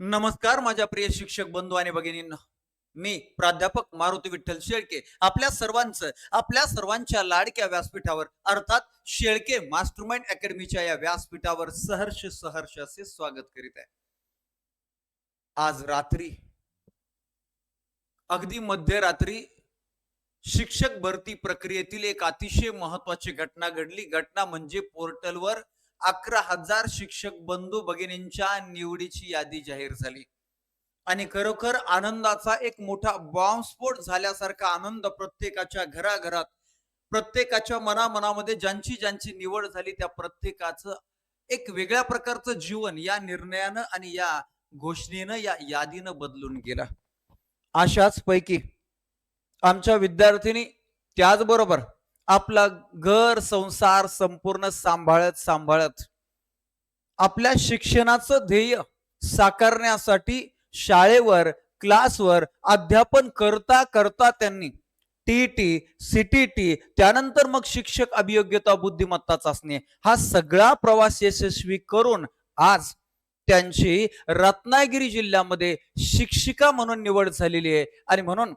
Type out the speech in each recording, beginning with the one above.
नमस्कार माझ्या प्रिय शिक्षक बंधू आणि भगिनींना. मी प्राध्यापक मारुती विठ्ठल शेळके आपल्या सर्वांचं आपल्या सर्वांच्या लाडक्या व्यासपीठावर अर्थात शेळके मास्टरमाइंड अकॅडमीच्या या व्यासपीठावर सहर्ष सहर्ष असे स्वागत करीत आहे. आज रात्री अगदी मध्यरात्री शिक्षक भरती प्रक्रियेतील एक अतिशय महत्वाची घटना घडली. घटना म्हणजे पोर्टलवर अकरा हजार शिक्षक बंधू भगिनींच्या निवडीची यादी जाहीर झाली. आणि खरोखर आनंदाचा एक मोठा बॉम्बस्फोट झाल्यासारखा आनंद प्रत्येकाच्या घराघरात प्रत्येकाच्या मनामनामध्ये ज्यांची ज्यांची निवड झाली त्या प्रत्येकाचं एक वेगळ्या प्रकारचं जीवन या निर्णयानं आणि या घोषणेनं या यादीनं बदलून गेलं. अशाच पैकी आमच्या विद्यार्थिनी त्याचबरोबर आपला घर संसार संपूर्ण सांभाळत सांभाळत. आपल्या शिक्षणाचं ध्येय साकारण्यासाठी शाळेवर क्लासवर अध्यापन करता करता त्यांनी टीटी टी त्यानंतर मग शिक्षक अभियोग्यता बुद्धिमत्ता चाचणी हा सगळा प्रवास यशस्वी करून आज त्यांची रत्नागिरी जिल्ह्यामध्ये शिक्षिका म्हणून निवड झालेली आहे. आणि म्हणून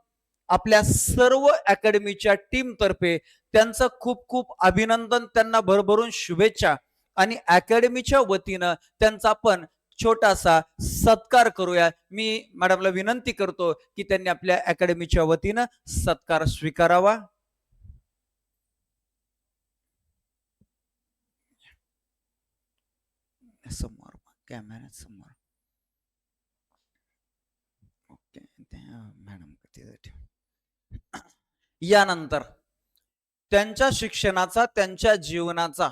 आपल्या सर्व अकॅडमीच्या टीमतर्फे त्यांचं खूप खूप अभिनंदन त्यांना भरभरून शुभेच्छा. आणि अकॅडमीच्या वतीनं त्यांचा आपण छोटासा सत्कार करूया. मी मॅडमला विनंती करतो की त्यांनी आपल्या अकॅडमीच्या वतीनं सत्कार स्वीकारावा. समोर कॅमेरा समोर. ओके मॅडम यानंतर त्यांच्या शिक्षणाचा त्यांच्या जीवनाचा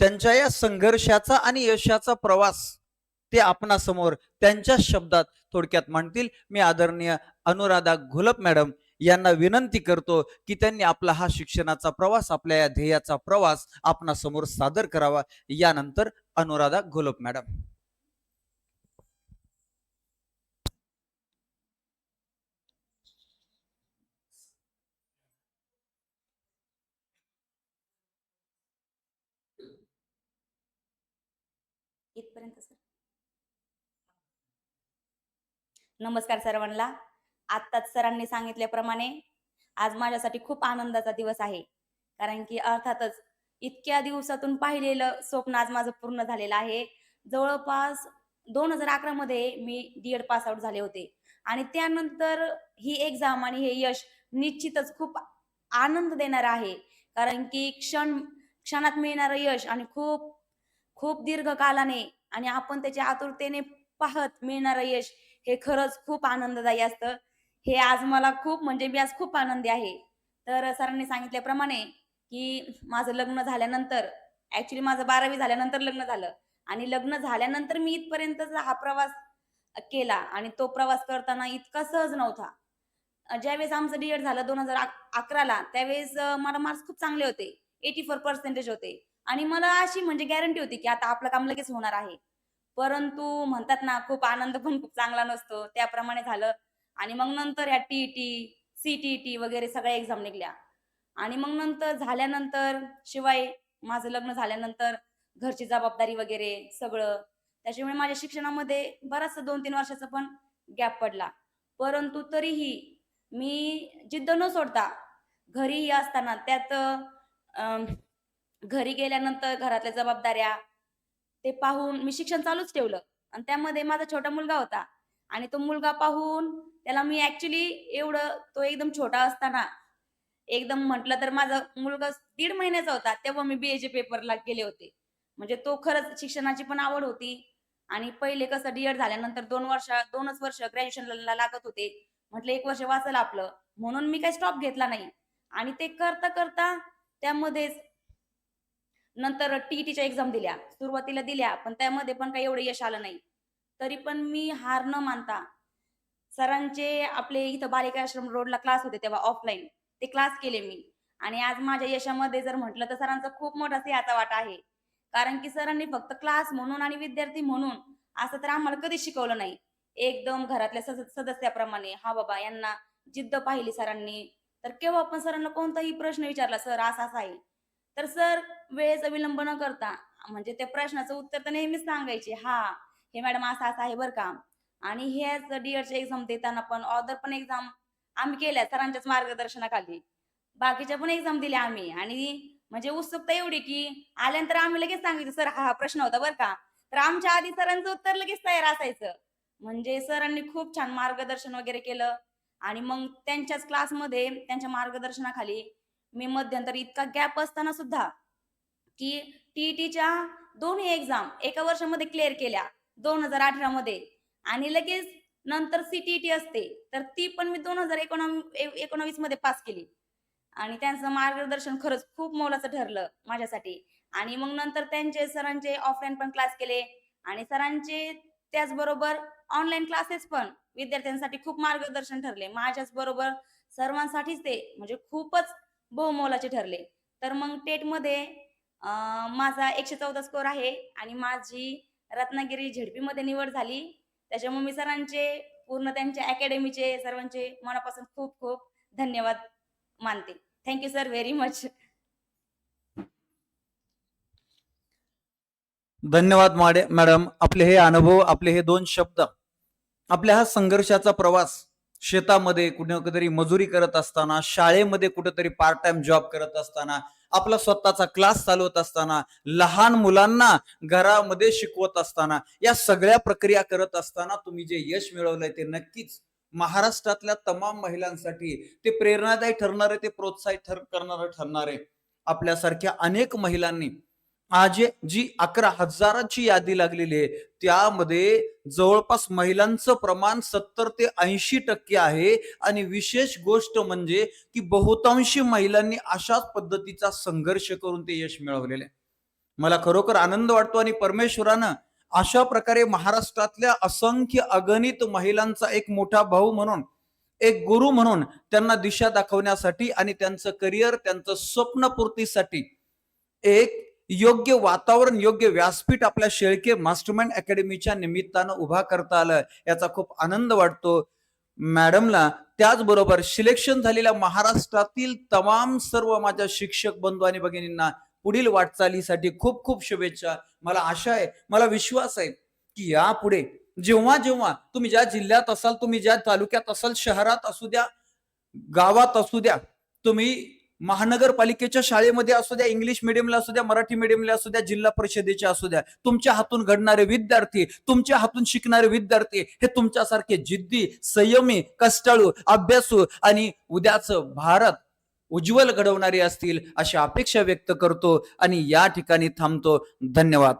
त्यांच्या या संघर्षाचा आणि यशाचा प्रवास ते आपणासमोर त्यांच्या शब्दात थोडक्यात मांडतील. मी आदरणीय अनुराधा घोलप मॅडम यांना विनंती करतो की त्यांनी आपला हा शिक्षणाचा प्रवास आपल्या या ध्येयाचा प्रवास आपणासमोर सादर करावा. यानंतर अनुराधा घोलप मॅडम. इथपर्यंत सर. नमस्कार सर्वांना. आत्ताच सरांनी सांगितल्याप्रमाणे आज माझ्यासाठी खूप आनंदाचा दिवस आहे. कारण की अर्थातच इतक्या दिवसातून पाहिलेलं स्वप्न आज माझं पूर्ण झालेलं आहे. जवळपास दोन हजार अकरा मध्ये मी डी एड पास आउट झाले होते. आणि त्यानंतर ही एक्झाम आणि हे यश निश्चितच खूप आनंद देणार आहे. कारण की क्षण क्षणात मिळणारं यश आणि खूप खूप दीर्घ कालाने आणि आपण त्याच्या आतुरतेने पाहत मिळणारं यश हे खरंच खूप आनंददायी असतं. हे आज मला खूप म्हणजे मी आज खूप आनंदी आहे. तर सरांनी सांगितल्याप्रमाणे की माझं लग्न झाल्यानंतर ऍक्च्युली माझं बारावी झाल्यानंतर लग्न झालं. आणि लग्न झाल्यानंतर मी इथपर्यंतचा हा प्रवास केला आणि तो प्रवास करताना इतका सहज नव्हता. ज्यावेळेस आमचं डीएड झालं दोन हजार अकराला त्यावेळेस मला मार्क्स खूप चांगले होते. एटी फोर पर्सेंटेज होते. आणि मला अशी म्हणजे गॅरंटी होती की आता आपलं काम लगेच होणार आहे. परंतु म्हणतात ना खूप आनंद पण खूप चांगला नसतो. त्याप्रमाणे झालं. आणि मग नंतर ह्या टी सीटीईटी वगैरे सगळ्या एक्झाम निघल्या. आणि मग नंतर झाल्यानंतर शिवाय माझं लग्न झाल्यानंतर घरची जबाबदारी वगैरे सगळं त्याच्यामुळे माझ्या शिक्षणामध्ये बराचसा दोन तीन वर्षाचा पण गॅप पडला. परंतु तरीही मी जिद्द न सोडता घरीही असताना त्यात घरी गेल्यानंतर घरातल्या जबाबदाऱ्या ते पाहून मी शिक्षण चालूच ठेवलं. आणि त्यामध्ये माझा छोटा मुलगा होता. आणि तो मुलगा पाहून त्याला मी ऍक्च्युली एवढं तो एकदम छोटा असताना एकदम म्हटलं तर माझा मुलगा दीड महिन्याचा होता तेव्हा मी बीएचे पेपरला गेले होते. म्हणजे तो खरंच शिक्षणाची पण आवड होती. आणि पहिले कसं डीएड झाल्यानंतर दोन वर्ष दोनच वर्ष ग्रॅज्युएशनला लागत होते. म्हटलं एक वर्ष वाचलं आपलं. म्हणून मी काही स्टॉप घेतला नाही. आणि ते करता करता त्यामध्येच नंतर टीईटीच्या एक्झाम दिल्या सुरुवातीला दिल्या पण त्यामध्ये पण काही एवढं यश आलं नाही. तरी पण मी हार न मानता सरांचे आपले इथं बालिका आश्रम रोडला क्लास होते तेव्हा ऑफलाईन ते क्लास केले मी. आणि आज माझ्या यशामध्ये जर म्हटलं तर सरांचा खूप मोठा सिंहाचा वाटा आहे. कारण की सरांनी फक्त क्लास म्हणून आणि विद्यार्थी म्हणून असं तर आम्हाला कधी शिकवलं नाही. एकदम घरातल्या सदस्याप्रमाणे हा बाबा यांना जिद्द पाहिली सरांनी. तर केव्हा पण सरांना कोणताही प्रश्न विचारला सर असा असा आहे. तर सर वेळेचा विलंब न करता म्हणजे त्या प्रश्नाचं उत्तर तर नेहमीच सांगायचे हा हे मॅडम असं असं आहे बरं का. आणि हेच डीएडचे एक्झाम देताना पण ऑदर पण एक्झाम आम्ही केल्या सरांच्याच मार्गदर्शनाखाली. बाकीच्या पण एक्झाम दिल्या आम्ही. आणि म्हणजे उत्सुकता एवढी की आल्यानंतर आम्ही लगेच सांगितलं सर हा हा प्रश्न होता बरं का. तर आमच्या आधी सरांचं उत्तर लगेच तयार असायचं. म्हणजे सरांनी खूप छान मार्गदर्शन वगैरे केलं. आणि मग त्यांच्याच क्लासमध्ये त्यांच्या मार्गदर्शनाखाली मी मध्यंतरी इतका गॅप असताना सुद्धा की टीईटीच्या दोन्ही एक्झाम एका वर्षामध्ये क्लिअर केल्या दोन हजार अठरा मध्ये. आणि लगेच नंतर सीटीईटी असते तर ती पण मी दोन हजार एकोणावीसमध्ये पास केली. आणि त्यांचं मार्गदर्शन खरंच खूप मोलाचं ठरलं माझ्यासाठी. आणि मग नंतर त्यांचे सरांचे ऑफलाईन पण क्लास केले. आणि सरांचे त्याचबरोबर ऑनलाईन क्लासेस पण विद्यार्थ्यांसाठी खूप मार्गदर्शन ठरले. माझ्याच बरोबर सर्वांसाठीच ते म्हणजे खूपच बहुमोलाचे ठरले. तर मग टेटमध्ये माझा एकशे चौदा स्कोर आहे आणि माझी रत्नागिरी झेडपीमध्ये निवड झाली. त्याच्यामुळे मी सरांचे पूर्ण त्यांच्या अकॅडमीचे सर्वांचे मनापासून खूप खूप धन्यवाद मानते. थँक्यू सर व्हेरी मच धन्यवाद माडे मॅडम. आपले हे अनुभव आपले हे दोन शब्द आपल्या हा संघर्षाचा प्रवास शेतामध्ये कुठेतरी मजुरी करत असताना शाळेमध्ये कुठेतरी पार्ट टाइम जॉब करत असताना आपला स्वतःचा क्लास चालवत असताना लहान मुलांना घरामध्ये शिकवत असताना या सगळ्या प्रक्रिया करत असताना तुम्ही जे यश मिळवलंय ते नक्कीच महाराष्ट्रातल्या तमाम महिलांसाठी ते प्रेरणादायी ठरणारे ते प्रोत्साहित ठर करणारं ठरणार आहे आपल्यासारख्या अनेक महिलांनी आज जी अकरा हजाराची यादी लागलेली आहे त्यामध्ये जवळपास महिलांचं प्रमाण सत्तर ते ऐंशी टक्के आहे आणि विशेष गोष्ट म्हणजे की बहुतांशी महिलांनी अशाच पद्धतीचा संघर्ष करून ते यश मिळवलेले आहे. मला खरोखर आनंद वाटतो आणि परमेश्वरानं अशा प्रकारे महाराष्ट्रातल्या असंख्य अगणित महिलांचा एक मोठा भाऊ म्हणून एक गुरु म्हणून त्यांना दिशा दाखवण्यासाठी आणि त्यांचं करिअर त्यांचं स्वप्नपूर्तीसाठी एक योग्य वातावरण योग्य व्यासपीठ आपल्या शेळके मास्टरमाइंड अकॅडमीच्या निमित्तानं उभा करता आलं याचा खूप आनंद वाटतो. मॅडमला त्याचबरोबर सिलेक्शन झालेल्या महाराष्ट्रातील तमाम सर्व माझ्या शिक्षक बंधू आणि भगिनींना पुढील वाटचालीसाठी खूप खूप शुभेच्छा. मला आशा आहे मला विश्वास आहे की यापुढे जेव्हा जेव्हा तुम्ही ज्या जिल्ह्यात असाल तुम्ही ज्या तालुक्यात असाल शहरात असू द्या गावात असू द्या तुम्ही महानगरपालिकेच्या शाळेमध्ये असू द्या इंग्लिश मिडियमला असू द्या मराठी मिडियमला असू द्या जिल्हा परिषदेच्या असू द्या तुमच्या हातून घडणारे विद्यार्थी तुमच्या हातून शिकणारे विद्यार्थी हे तुमच्यासारखे जिद्दी संयमी कष्टाळू अभ्यासू आणि उद्याचं भारत उज्ज्वल घडवणारे असतील अशी अपेक्षा व्यक्त करतो आणि या ठिकाणी थांबतो. धन्यवाद.